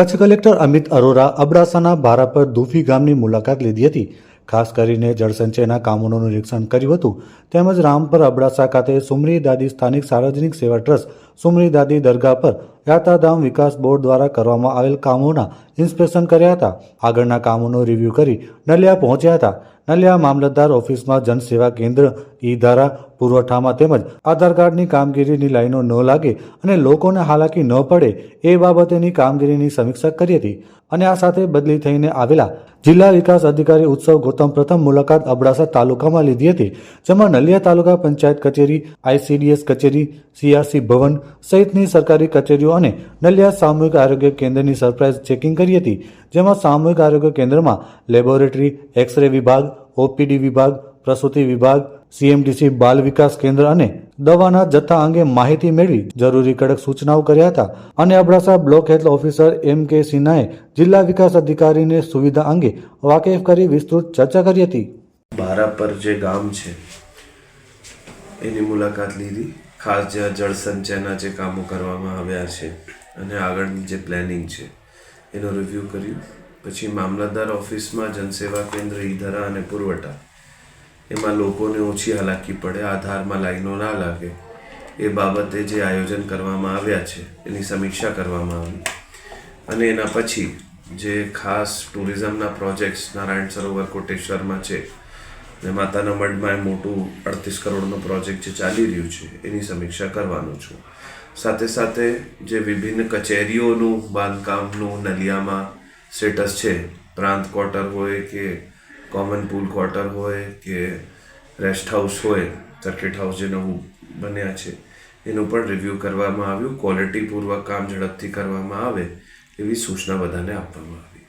Kutch collector Amit Arora અબડાસાના ભારાપર દુફી ગામની મુલાકાત લીધી હતી. ખાસ કરીને જળસંચયના કામોનું નિરીક્ષણ કર્યું હતું. તેમજ રામપર અબડાસા ખાતે સુમરી દાદી સ્થાનિક સાર્વજનિક સેવા ટ્રસ્ટ સુમરી દાદી દરગાહ પર યાત્રાધામ વિકાસ બોર્ડ દ્વારા કરવામાં આવેલ કામોના ઇન્સ્પેક્શન કર્યા હતા. આગળના કામોનો રિવ્યૂ કરી નલિયા પહોંચ્યા હતા. નલિયા મામલતદાર ઓફિસમાં જનસેવા કેન્દ્ર ઈ ધારા પુરવઠામાં તેમજ આધાર કાર્ડની કામગીરીની લાઈનો ન લાગે અને લોકોને હાલાકી ન પડે એ બાબતેની કામગીરીની સમીક્ષા કરી હતી અને આ સાથે બદલી થઈને આવેલા જિલ્લા વિકાસ અધિકારી ઉત્સવ ગૌતમ પ્રથમ મુલાકાત અબડાસા તાલુકામાં લીધી હતી, જેમાં નલિયા તાલુકા પંચાયત કચેરી આઈસીડીએસ કચેરી સીઆરસી ભવન સહિતની સરકારી કચેરીઓ અને નલિયા સામૂહિક આરોગ્ય કેન્દ્રની સરપ્રાઇઝ ચેકિંગ કરી હતી, જેમાં સામૂહિક આરોગ્ય કેન્દ્રમાં લેબોરેટરી એક્સ રે વિભાગ, ઓપીડી વિભાગ, પ્રસૂતિ વિભાગ, સીએમડીસી બાલ વિકાસ કેન્દ્ર અને દવાના જથ્થા અંગે માહિતી મેળવી જરૂરી કડક સૂચનાઓ કર્યા હતા. અને Abdasa block health officer M K સિન્હાએ જિલ્લા વિકાસ અધિકારીને સુવિધા અંગે વાકેફ કરી વિસ્તૃત ચર્ચા કરી હતી. બારા પર જે ગામ છે, એની મુલાકાત લીધી. ખાસ જે જળ સંચયના જે કામો કરવામાં આવ્યા છે અને આગળની જે પ્લાનિંગ છે, એનો રિવ્યૂ કર્યું. પછી મામલતદાર ઓફિસમાં જનસેવા કેન્દ્ર ઈધરા અને પુરવઠા, એમાં લોકોને ઓછી હાલાકી પડે, આધારમાં લાઈનો ના લાગે, એ બાબતે જે આયોજન કરવામાં આવ્યા છે, એની સમીક્ષા કરવામાં આવી. અને એના પછી જે ખાસ ટુરિઝમના પ્રોજેક્ટ્સ, નારાયણ સરોવર કોટેશ્વરમાં છે ને માતાના મઢમાં એ મોટું અડતીસ કરોડનો પ્રોજેક્ટ જે ચાલી રહ્યું છે, એની સમીક્ષા કરવાનો છું. સાથે સાથે જે વિભિન્ન કચેરીઓનું, બાંધકામનું, નલિયામાં સ્ટેટસ છે, પ્રાંત ક્વાર્ટર હોય કે કોમન પૂલ ક્વાર્ટર હોય કે રેસ્ટ હાઉસ હોય સર્કિટ હાઉસ જે નવું બન્યા છે, એનું પણ રિવ્યૂ કરવામાં આવ્યું. ક્વોલિટીપૂર્વક કામ ઝડપથી કરવામાં આવે, એવી સૂચના બધાને આપવામાં આવી.